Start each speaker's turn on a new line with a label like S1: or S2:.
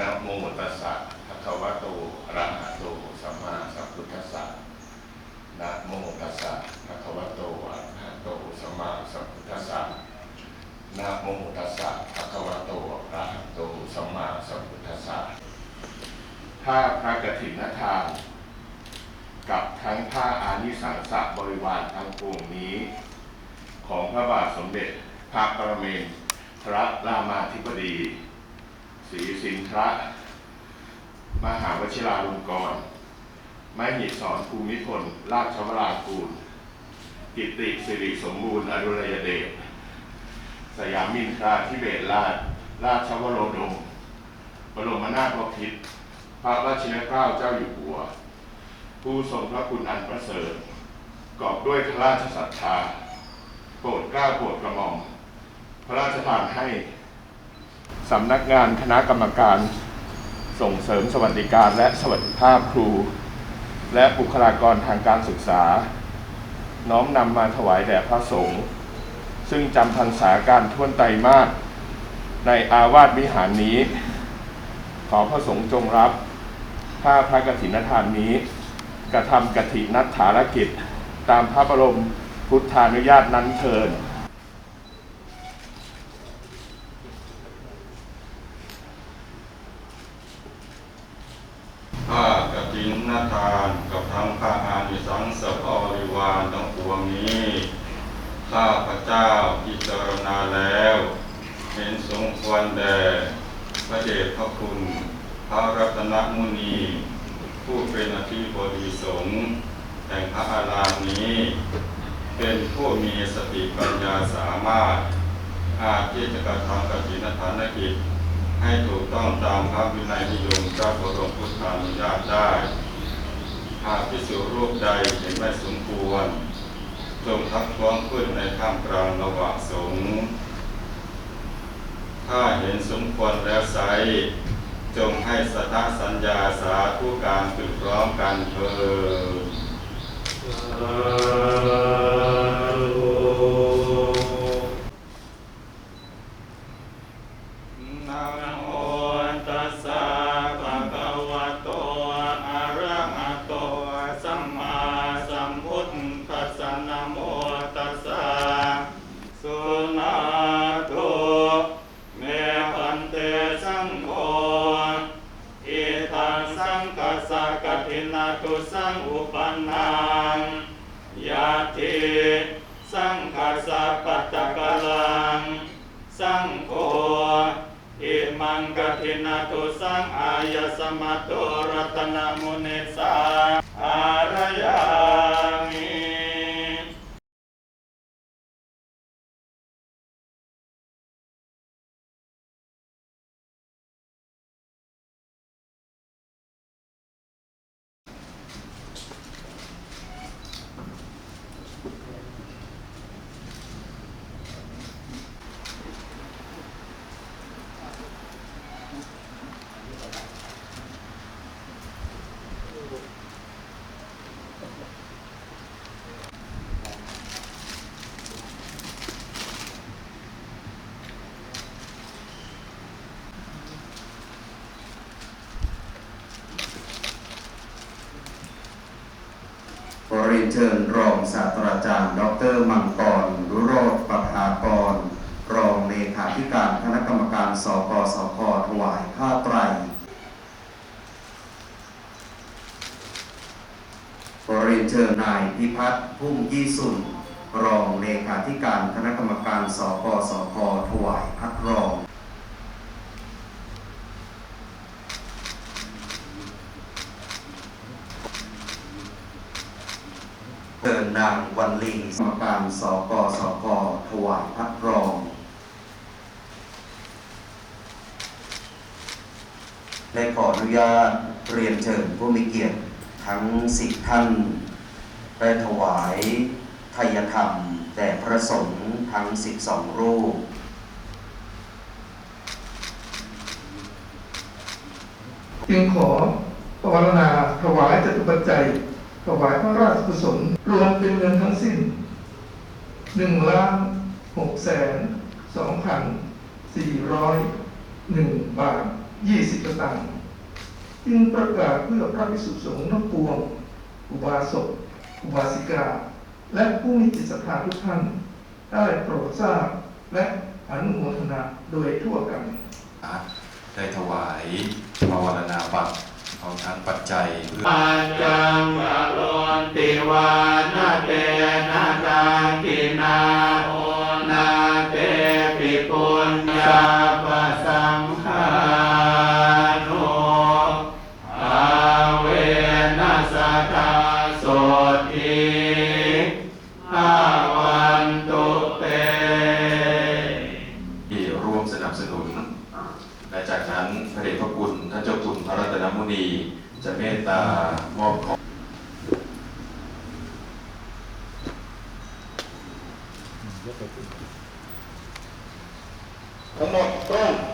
S1: นะโมตัสสะภะคะวะโตอะระหะโตสัมมาสัมพุทธัสสะนะโมตัสสะภะคะวะโตอะระหะโตสัมมาสัมพุทธัสสะนะโมตัสสะภะคะวะโตอะระหะโตสัมมาสัมพุทธัสสะถ้าพระกฐินทาน กับทั้งผ้าอานิสังสะบริวารทั้งปวงนี้ ของพระบาทสมเด็จพระปรเมนทรรามาธิบดี ศรีสินทรมหาวชิราลงกรณ์มหิสรภูมิพล ราชวรากูล กิตติสิริสมบูรณ์อดุลยเดช สยามินทราธิเบศราช ราชวโรดม บรมนาถบพิตรพระราชินเกล้าเจ้าอยู่หัว ผู้ทรงพระคุณอันประเสริฐกอบด้วยพระราชศรัทธา โปรดเกล้าโปรดกระหม่อม พระราชทานให้ สำนักงานคณะกรรมการส่งเสริมสวัสดิการและสวัสดิภาพครู และบุคลากรทางการศึกษา น้อมนำมาถวายแด่พระสงฆ์ซึ่งจำพรรษาการท่วนไตรมาสในอาวาสวิหารนี้ ขอพระสงฆ์จงรับผ้าพระกฐินทานนี้ กระทำกฐินัฐารกิจ ตามพระบรมพุทธานุญาตนั้นเทิน
S2: ผ้ากฐินนาทานกับทั้งผ้า อิสังสบริวารทั้งปวงนี้ ข้าพระเจ้าพิจารณาแล้ว เห็นสมควรแด่พระเดชพระคุณ พระรัตนมุนี ผู้เป็นอธิบดีสงฆ์แห่งพระอารามนี้ เป็นผู้มีสติปัญญาสามารถ อาจที่จะกระทำกฐินทานกิจให้ถูกต้องตามพระวินัยนิยมพระบรมพุทธานุญาตได้ หากพิสุรูปใดเห็นไม่สมควร จงทักท้วงขึ้นในข้ามกลางระหว่างสงฆ์ถ้าเห็นสมควรแล้วไซร้จงให้สตาสัญญาสาธุการฝึกร้องกันเถิด ลัง สังโฆอิมังกตินาตุสังอายสมัตโตรัตนมุนิสาอารยามิ
S3: ข อเรียนเชิญรองศาสตราจารย์ ดรมังกรรุโรธปภากร รองเลขาธิการคณะกรรมการสกสคถวายผ้าไตรขอเรียนเชิญนายพิพัฒน์พุ่มยี่สุนรองเลขาธิการคณะกรรมการสกสคถวายพัดรอง เชิญนางวันลีกรรมการสกสคถวายพัดรองและขออนุญาตเรียนเชิญผู้มีเกียรติทั้งสิบท่าน ได้ถวายทายธรรมแด่พระสงฆ์ทั้งสิบสองรูป
S4: จึงขอภาวนาถวายจตุปัจจัย ถวายพระราชกุศลรวมเป็นเงินทั้งสิ้นหนึ่งล้านหกแสนสองพันสี่ร้อยหนึ่งบาท20สตางค์จึงประกาศเพื่อพระภิกษุสงฆ์ทั้งปวง อุบาสกอุบาสิกา และผู้มีจิตศรัทธาทุกท่าน ได้โปรดทราบและอนุโมทนาโดยทั่วกัน
S5: ได้ถวายภาวนาบัตร ของทางปัจจัยเพื่อ
S2: ปัจจังวะโลนติวานาเตนาตังกินา
S5: จะเมตตามอบของ
S1: ทั้งหมดต้น